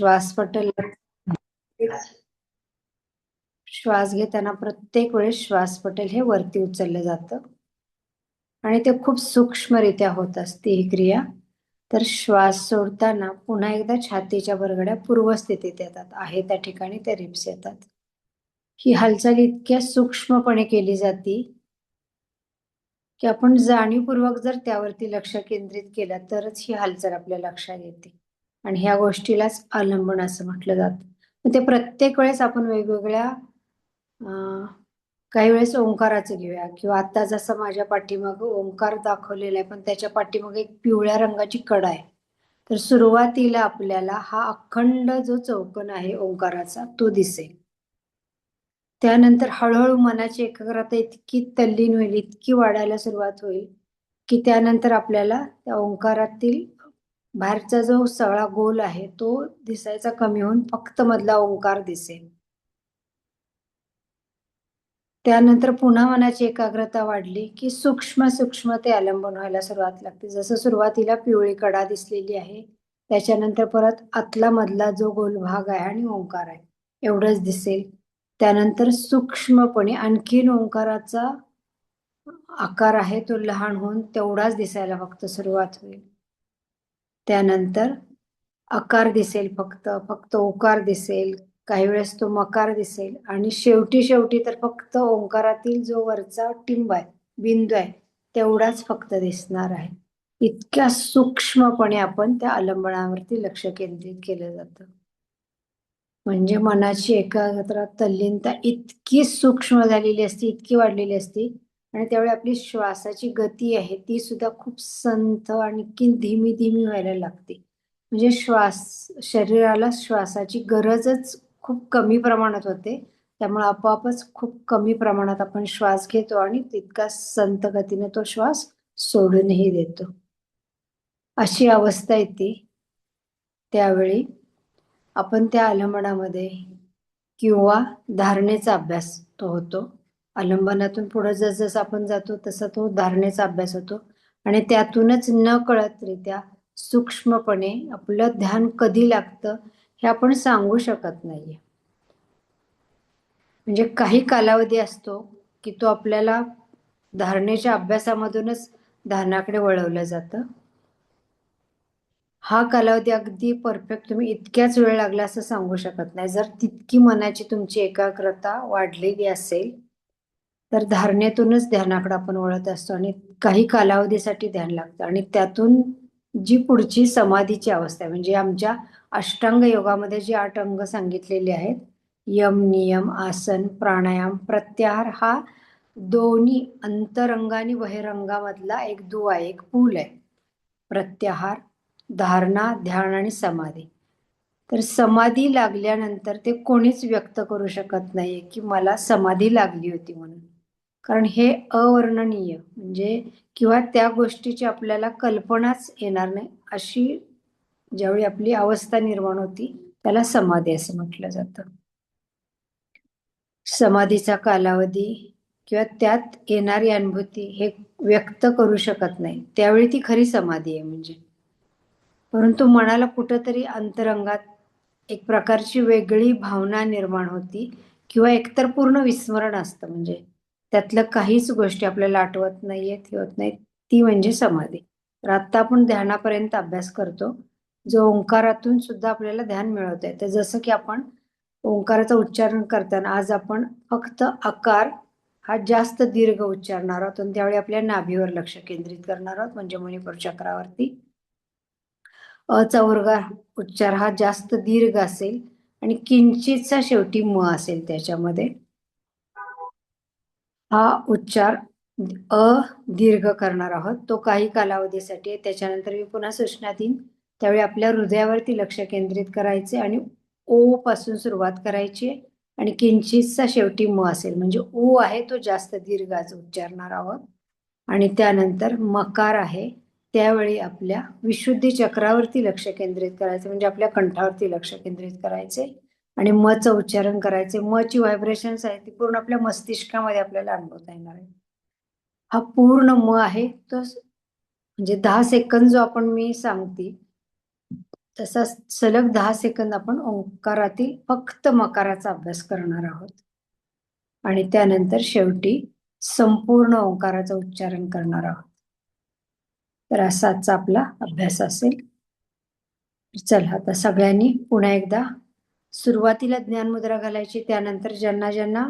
श्वास पटेल. श्वास घेताना प्रत्येक वेळेस श्वास पटेल हे वरती उचललं जातं. आणि ते खूप सूक्ष्मरित्या होत असते ही क्रिया. तर श्वास सोडताना पुन्हा एकदा छातीच्या बरगड्या पूर्वस्थितीत येतात. आहे त्या ठिकाणी ते रिप्स येतात. ही हालचाल इतक्या सूक्ष्मपणे केली जाते की आपण जाणीवपूर्वक जर त्यावरती लक्ष केंद्रित केलं तरच ही हालचाल आपल्या लक्षात येते. आणि ह्या गोष्टीलाच अवलंबून असं म्हटलं जातं. ते प्रत्येक वेळेस आपण वेगवेगळ्या काही वेळेस ओंकाराचं घेऊया. किंवा आता जसं माझ्या पाठीमाग ओंकार दाखवलेला आहे पण त्याच्या पाठीमाग एक पिवळ्या रंगाची कडा आहे. तर सुरुवातीला आपल्याला हा अखंड जो चौकन आहे ओंकाराचा तो दिसेल. त्यानंतर हळूहळू मनाची एकाग्रता इतकी तल्लीन होईल इतकी वाढायला सुरुवात होईल की त्यानंतर आपल्याला त्या ओंकारातील बाहेरचा जो सगळा गोल आहे तो दिसायचा कमी होऊन फक्त मधला ओंकार दिसेल. त्यानंतर पुन्हा मनाची एकाग्रता वाढली की सूक्ष्म सूक्ष्म ते अलंबन व्हायला सुरुवात लागते. जसं सुरुवातीला पिवळी कडा दिसलेली आहे त्याच्यानंतर परत आतला मधला जो गोल भाग आहे आणि ओंकार आहे एवढंच दिसेल. त्यानंतर सूक्ष्मपणे आणखीन ओंकाराचा आकार आहे तो लहान होऊन तेवढाच दिसायला फक्त सुरुवात होईल. त्यानंतर आकार दिसेल फक्त फक्त ओकार दिसेल काही वेळेस तो मकार दिसेल. आणि शेवटी शेवटी तर फक्त ओंकारातील जो वरचा टिंब आहे बिंदू आहे तेवढाच फक्त दिसणार आहे. इतक्या सूक्ष्मपणे आपण त्या आलंबनावरती लक्ष केंद्रित केलं जातं. म्हणजे मनाची एकाग्रता तल्लीनता इतकी सूक्ष्म झालेली असती इतकी वाढलेली असती आणि त्यावेळी आपली श्वासाची गती आहे ती सुद्धा खूप संथ आणखी धीमी धीमी व्हायला लागते. म्हणजे श्वास शरीराला श्वासाची गरजच खूप कमी प्रमाणात होते. त्यामुळे आपोआपच खूप कमी प्रमाणात आपण श्वास घेतो आणि तितका संत गतीने तो श्वास सोडूनही देतो. अशी अवस्था येते त्यावेळी आपण त्या आलंबनामध्ये किंवा धारणेचा अभ्यास तो होतो. आलंबनातून पुढे जसजसं आपण जातो तसा तो धारणेचा अभ्यास होतो. आणि त्यातूनच न कळतरित्या सूक्ष्मपणे आपलं ध्यान कधी लागतं हे आपण सांगू शकत नाहीये. म्हणजे काही कालावधी असतो की तो आपल्याला धारणेच्या अभ्यासामधूनच ध्यानाकडे वळवलं जातं. हा कालावधी अगदी परफेक्ट तुम्ही इतक्याच वेळ लागला असं सांगू शकत नाही. जर तितकी मनाची तुमची एकाग्रता वाढलेली असेल तर धारणेतूनच ध्यानाकडे आपण वळत असतो आणि काही कालावधीसाठी ध्यान लागतं. आणि त्यातून जी पुढची समाधीची अवस्था आहे म्हणजे आमच्या अष्टांग योगामध्ये जे आठ अंग सांगितलेले आहेत यम नियम आसन प्राणायाम प्रत्याहार हा दोन्ही अंतरंग आणि बहिरंगामधला एक दुवा आहे एक पूल आहे. प्रत्याहार धारणा ध्यान आणि समाधी. तर समाधी लागल्यानंतर ते कोणीच व्यक्त करू शकत नाही की मला समाधी लागली होती म्हणून. कारण हे अवर्णनीय म्हणजे किंवा त्या गोष्टीची आपल्याला कल्पनाच येणार नाही अशी ज्यावेळी आपली अवस्था निर्माण होती त्याला समाधी असं म्हटलं जातं. समाधीचा कालावधी किंवा त्यात येणारी अनुभूती हे व्यक्त करू शकत नाही. त्यावेळी ती खरी समाधी आहे म्हणजे. परंतु मनाला कुठंतरी अंतरंगात एक प्रकारची वेगळी भावना निर्माण होती किंवा एकतर पूर्ण विस्मरण असतं म्हणजे त्यातल्या काहीच गोष्टी आपल्याला आठवत नाहीयेत होत नाहीत. ती म्हणजे समाधी. तर आता आपण ध्यानापर्यंत अभ्यास करतो. जो ओंकारातून सुद्धा आपल्याला ध्यान मिळवत आहे तर जसं की आपण ओंकाराचं उच्चारण करताना आज आपण फक्त आकार हा जास्त दीर्घ उच्चारणार आहोत. आणि त्यावेळी आपल्या नाभीवर लक्ष केंद्रित करणार आहोत. म्हणजे मणिपूर चक्रावरती. अचा उच्चार हा जास्त दीर्घ असेल. आणि किंचितचा शेवटी म असेल त्याच्यामध्ये. हा उच्चार अ दीर्घ करणार आहोत. तो काही कालावधीसाठी आहे. त्याच्यानंतर मी पुन्हा सूचना देईन. त्यावेळी आपल्या हृदयावरती लक्ष केंद्रित करायचे आणि ओ पासून सुरुवात करायची आणि किंचितचा शेवटी म असेल. म्हणजे ओ आहे तो जास्त दीर्घ उच्चारणार आहोत. आणि त्यानंतर मकार आहे. त्यावेळी आपल्या विशुद्धी चक्रावरती लक्ष केंद्रित करायचं. म्हणजे आपल्या कंठावरती लक्ष केंद्रित करायचे. आणि मचं उच्चारण करायचे. म ची व्हायब्रेशन्स आहे ती पूर्ण आपल्या मस्तिष्कामध्ये आपल्याला अनुभवता येणार आहे हा पूर्ण म आहे तो म्हणजे दहा सेकंद जो आपण मी सांगते तसा सलग दहा सेकंद आपण ओंकारातील फक्त मकाराचा अभ्यास करणार आहोत. आणि त्यानंतर शेवटी संपूर्ण ओंकाराचं उच्चारण करणार आहोत. तर असा आजचा आपला अभ्यास असेल. चला आता सगळ्यांनी पुन्हा एकदा सुरुवातीला ज्ञानमुद्रा घालायची त्यानंतर ज्यांना ज्यांना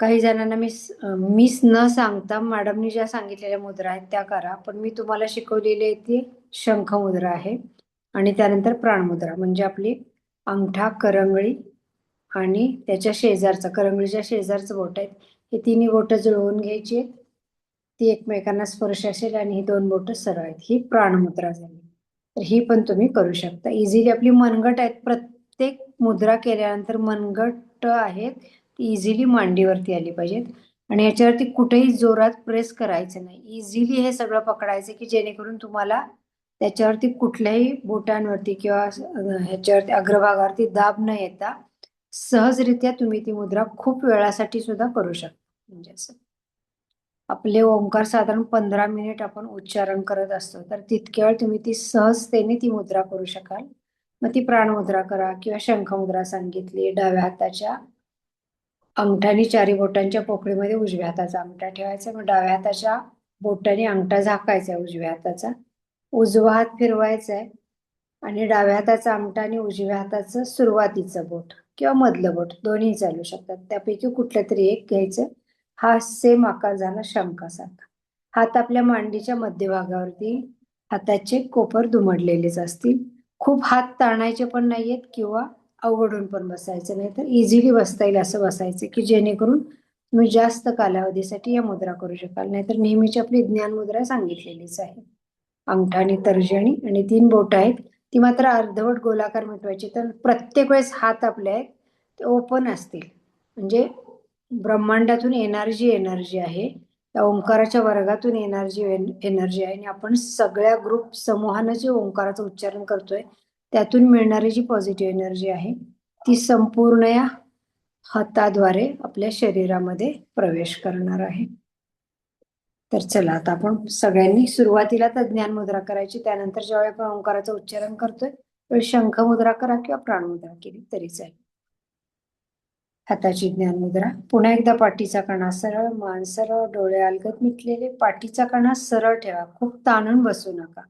काही जणांना मी मिस न सांगता मॅडमनी ज्या सांगितलेल्या मुद्रा आहेत त्या करा. पण मी तुम्हाला शिकवलेली आहे ती शंख मुद्रा आहे आणि त्यानंतर प्राणमुद्रा म्हणजे आपली अंगठा करंगळी आणि त्याच्या शेजारचा करंगळीच्या शेजारचं बोट आहेत. हे तिन्ही बोटं जुळवून घ्यायची आहेत. ती एकमेकांना स्पर्श असेल आणि ही दोन बोटं सरळ आहेत. ही प्राणमुद्रा झाली. तर ही पण तुम्ही करू शकता. इझिली आपली मनगट आहेत प्रत्येक मुद्रा केल्यानंतर मनगट आहेत ती इझिली मांडीवरती आली पाहिजेत. आणि याच्यावरती कुठेही जोरात प्रेस करायचं नाही. इझिली हे सगळं पकडायचं की जेणेकरून तुम्हाला त्याच्यावरती कुठल्याही बोटांवरती किंवा ह्याच्यावरती अग्रभागावरती दाब न येता सहजरित्या तुम्ही ती मुद्रा खूप वेळासाठी सुद्धा करू शकता. म्हणजे असं. आपले ओंकार साधारण पंधरा मिनिट आपण उच्चारण करत असतो तर तितक्या वेळ तुम्ही ती सहजतेने ती मुद्रा करू शकाल. मग ती प्राणमुद्रा करा किंवा शंखमुद्रा सांगितली डाव्या हाताच्या अंगठानी चारी बोटांच्या पोकळीमध्ये उजव्या हाताचा अंगठा ठेवायचा मग डाव्या हाताच्या बोटाने अंगठा झाकायचा उजव्या हाताचा. उजवा हात फिरवायचा आहे आणि डाव्या हाताचा अंगठा आणि उजव्या हाताचं सुरुवातीचं बोट किंवा मधलं बोट दोन्ही चालू शकतात. त्यापैकी कुठलं तरी एक घ्यायचं. हा सेम आकार झाला शंकासारखा हात आपल्या मांडीच्या मध्यभागावरती हाताचे कोपर दुमडलेलेच असतील. खूप हात ताणायचे पण नाहीयेत किंवा अवघडून पण बसायचं नाही तर इझिली बसता येईल असं बसायचं की जेणेकरून तुम्ही जास्त कालावधीसाठी या मुद्रा करू शकाल. नाहीतर नेहमीची आपली ज्ञान मुद्रा सांगितलेलीच आहे. अंगठा आणि तर्जनी आणि तीन बोट आहेत. ती मात्र अर्धवट गोलाकार मिटवायची. तर प्रत्येक वेळेस हात आपले आहेत ते ओपन असतील. म्हणजे ब्रह्मांडातून येणारी जी एनर्जी आहे. त्या ओंकाराच्या वर्गातून एनर्जी एनर्जी आहे. आणि आपण सगळ्या ग्रुप समूहानं जे ओंकाराचं उच्चारण करतोय त्यातून मिळणारी जी पॉझिटिव्ह एनर्जी आहे ती संपूर्ण या हाताद्वारे आपल्या शरीरामध्ये प्रवेश करणार आहे. तर चला आता आपण सगळ्यांनी सुरुवातीला तर ज्ञान मुद्रा करायची त्यानंतर ज्यावेळी आपण ओंकाराचं उच्चारण करतोय त्यावेळी शंख मुद्रा करा किंवा प्राणमुद्रा केली तरी चालेल. हाताची ज्ञान मुद्रा पुन्हा एकदा पाठीचा कणा सरळ मान सरळ डोळे अलगत मिटलेले. पाठीचा कणा सरळ ठेवा. खूप ताणून बसू नका.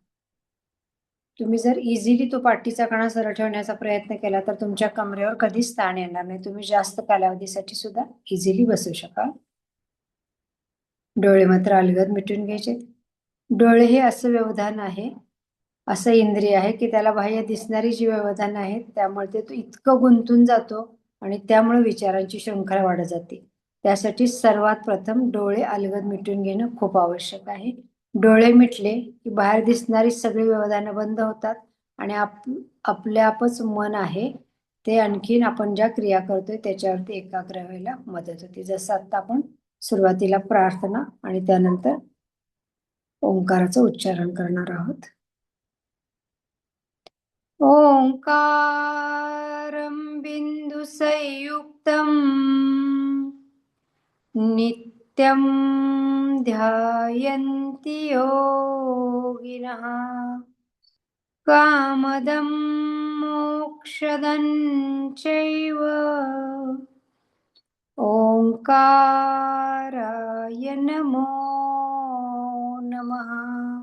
तुम्ही जर इझिली तो पाठीचा कणा सरळ ठेवण्याचा प्रयत्न केला तर तुमच्या कमरेवर कधीच ताण येणार नाही. तुम्ही जास्त कालावधीसाठी सुद्धा इझिली बसू शकाल. डोळे मात्र अलगद मिटून घ्यायचे. डोळे हे असं व्यवधान आहे असं इंद्रिय आहे की त्याला बाह्य दिसणारी जी व्यवधान आहेत त्यामुळे ते तो इतकं गुंतून जातो आणि त्यामुळे विचारांची शृंखला वाढत जाते. त्यासाठी सर्वात प्रथम डोळे अलगद मिटून घेणं खूप आवश्यक आहे. डोळे मिटले की बाहेर दिसणारी सगळी व्यवधानं बंद होतात आणि आप आपल्यापच मन आहे. ते आणखीन आपण ज्या क्रिया करतोय त्याच्यावरती एकाग्र व्हायला मदत होते. जसं आता आपण सुरुवातीला प्रार्थना आणि त्यानंतर ओंकाराचं उच्चारण करणार आहोत. ओंकार बिन्दुसंयुक्तम्। नित्यं ध्यायन्ति योगिनः। कामदं मोक्षदं चैव ओंकाराय नमो नमः।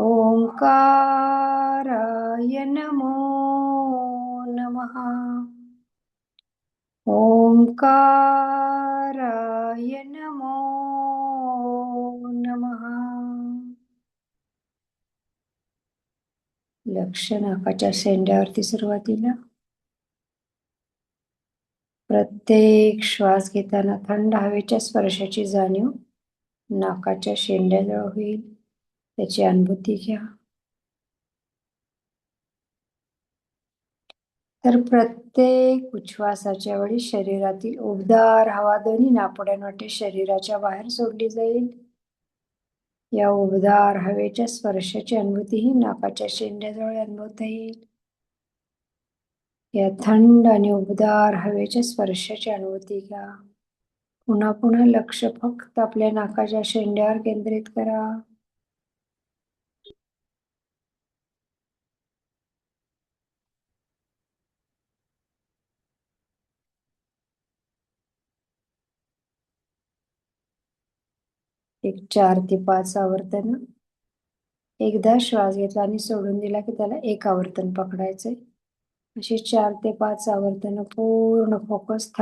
ओंकाराय नमो नमः। ओंकाराय नमो नमः। लक्ष नाकाच्या शेंड्यावरती सुरुवातीला. प्रत्येक श्वास घेताना थंड हवेच्या स्पर्शाची जाणीव नाकाच्या शेंड्याजवळ होईल. त्याची अनुभूती घ्या. तर प्रत्येक उच्छ्वासाच्या वेळी शरीरातील उबदार हवा दोन्ही नापोड्यांवाटे शरीराच्या बाहेर सोडली जाईल. या उबदार हवेच्या स्पर्शाची अनुभूती ही नाकाच्या शेंड्याजवळ अनुभवता येईल या थंड आणि उबदार हवेच्या स्पर्शाची अनुभूती घ्या. पुन्हा पुन्हा लक्ष फक्त आपल्या नाकाच्या शेंड्यावर केंद्रित करा. एक चार ते पाच आवर्तन. एकदा श्वास घेतला आणि सोडून दिला की त्याला एक आवर्तन पकडायचंय. अशी चार ते पाच आवर्तन पूर्ण फोकस